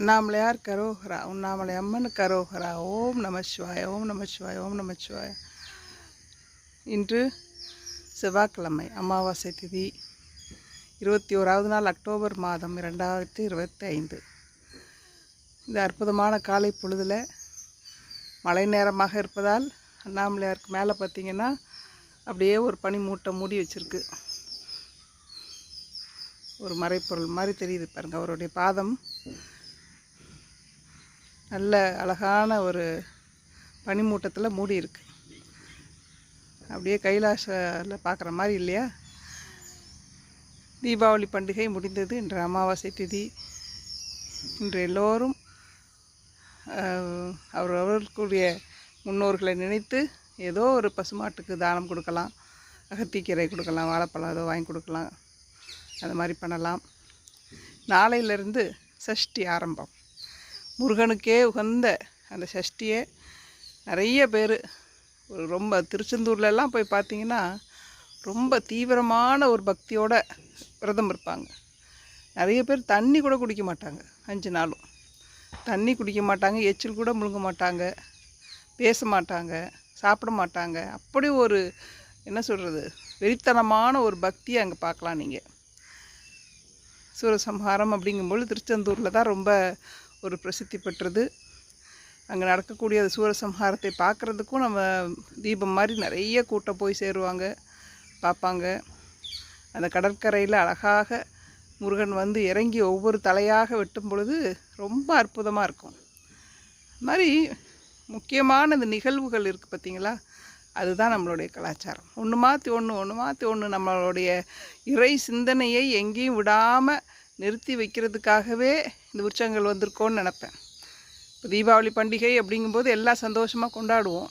அண்ணாமலையார் கரோஹரா உண்ணாமலை அம்மன் கரோகரா ஓம் நம சிவாய ஓம் நம சிவாய ஓம் நம சிவாய இன்று செவ்வாய்க்கிழமை அமாவாசை திதி. இருபத்தி ஓராவது நாள் அக்டோபர் மாதம் இரண்டாயிரத்தி இருபத்தி ஐந்து இந்த அற்புதமான காலை பொழுதில் மழை நேரமாக இருப்பதால் அண்ணாமலையாருக்கு மேலே பார்த்தீங்கன்னா அப்படியே ஒரு பனி மூட்டை மூடி வச்சிருக்கு. ஒரு மறைப்பொருள் மாதிரி தெரியுது பாருங்கள் அவருடைய பாதம். நல்ல அழகான ஒரு பனிமூட்டத்தில் மூடி இருக்கு. அப்படியே கைலாசில் பார்க்குற மாதிரி இல்லையா? தீபாவளி பண்டிகை முடிந்தது. இன்று அமாவாசை திதி. இன்று எல்லோரும் ஆஹ், அவர் முன்னோர்களை நினைத்து ஏதோ ஒரு பசுமாட்டுக்கு தானம் கொடுக்கலாம். அகத்திக்கீரை கொடுக்கலாம் வாழைப்பழம் ஏதோ வாங்கி கொடுக்கலாம். அது மாதிரி பண்ணலாம். நாளையிலிருந்து சஷ்டி ஆரம்பம். முருகனுக்கே உகந்த அந்த சஷ்டியை நிறைய பேர் ஒரு ரொம்ப திருச்செந்தூர்லலாம் போய் பார்த்தீங்கன்னா ரொம்ப தீவிரமான ஒரு பக்தியோட விரதம் இருப்பாங்க. நிறைய பேர் தண்ணி கூட குடிக்க மாட்டாங்க அஞ்சு நாளும். தண்ணி குடிக்க மாட்டாங்க எச்சில் கூட முழுங்க மாட்டாங்க பேச மாட்டாங்க சாப்பிட மாட்டாங்க. அப்படி ஒரு என்ன சொல்கிறது வெறித்தனமான ஒரு பக்தியை அங்கே பார்க்கலாம் நீங்கள் சூரசம்ஹாரம் அப்படிங்கும்போது திருச்செந்தூரில் தான் ரொம்ப ஒரு பிரசித்தி பெற்றது. அங்கே நடக்கக்கூடிய அது சூரசம்ஹாரத்தை பார்க்குறதுக்கும் நம்ம தீபம் மாதிரி நிறைய கூட்டம் போய் சேருவாங்க பார்ப்பாங்க. அந்த கடற்கரையில் அழகாக முருகன் வந்து இறங்கி ஒவ்வொரு தலையாக வெட்டும் பொழுது ரொம்ப அற்புதமாக இருக்கும். மாதிரி முக்கியமான இந்த நிகழ்வுகள் இருக்குது பார்த்திங்களா? அதுதான் நம்மளுடைய கலாச்சாரம். ஒன்று மாற்றி ஒன்று ஒன்று மாற்றி ஒன்று நம்மளுடைய இறை சிந்தனையை எங்கேயும் விடாமல் நிறுத்தி வைக்கிறதுக்காகவே இந்த உற்சவங்கள் வந்திருக்கோன்னு நினப்பேன். இப்போ தீபாவளி பண்டிகை அப்படிங்கும்போது எல்லாம் சந்தோஷமாக கொண்டாடுவோம்.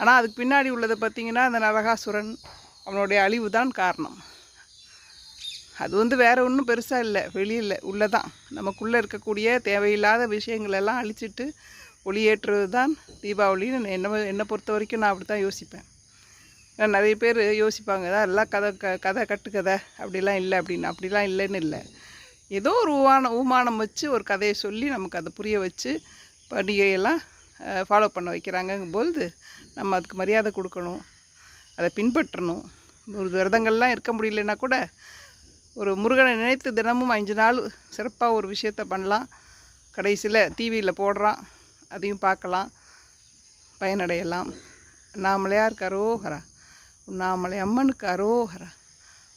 ஆனால் அதுக்கு பின்னாடி உள்ளதை பார்த்திங்கன்னா அந்த நரகாசுரன் அவனுடைய அழிவு தான் காரணம். அது வந்து வேறு ஒன்றும் பெருசாக இல்லை வெளியில் உள்ளே தான் நமக்குள்ளே இருக்கக்கூடிய தேவையில்லாத விஷயங்களெல்லாம் அழிச்சிட்டு ஒளியேற்றுவது தான் தீபாவளின்னு என்ன என்னை பொறுத்த வரைக்கும் நான் அப்படி தான் யோசிப்பேன். ஏன்னா நிறைய பேர் யோசிப்பாங்க "அதான் எல்லாம் கதை க கதை கட்டுக்கதை அப்படிலாம் இல்லை அப்படின்னு. அப்படிலாம் இல்லைன்னு இல்லை. ஏதோ ஒரு ஊமானம் ஊமானம் வச்சு ஒரு கதையை சொல்லி நமக்கு அதை புரிய வச்சு பண்டிகையெல்லாம் ஃபாலோ பண்ண வைக்கிறாங்கங்கும்போது நம்ம அதுக்கு மரியாதை கொடுக்கணும். அதை பின்பற்றணும். ஒரு விரதங்கள்லாம் இருக்க முடியலன்னா கூட ஒரு முருகனை நினைத்து தினமும் அஞ்சு நாள் சிறப்பாக ஒரு விஷயத்த பண்ணலாம். கடைசியில் டிவியில் போடுறான். அதையும் பார்க்கலாம். பயனடையலாம். அண்ணாமலையார் கரோகரா உண்ணாமலை அம்மனுக்கு அரோகரா.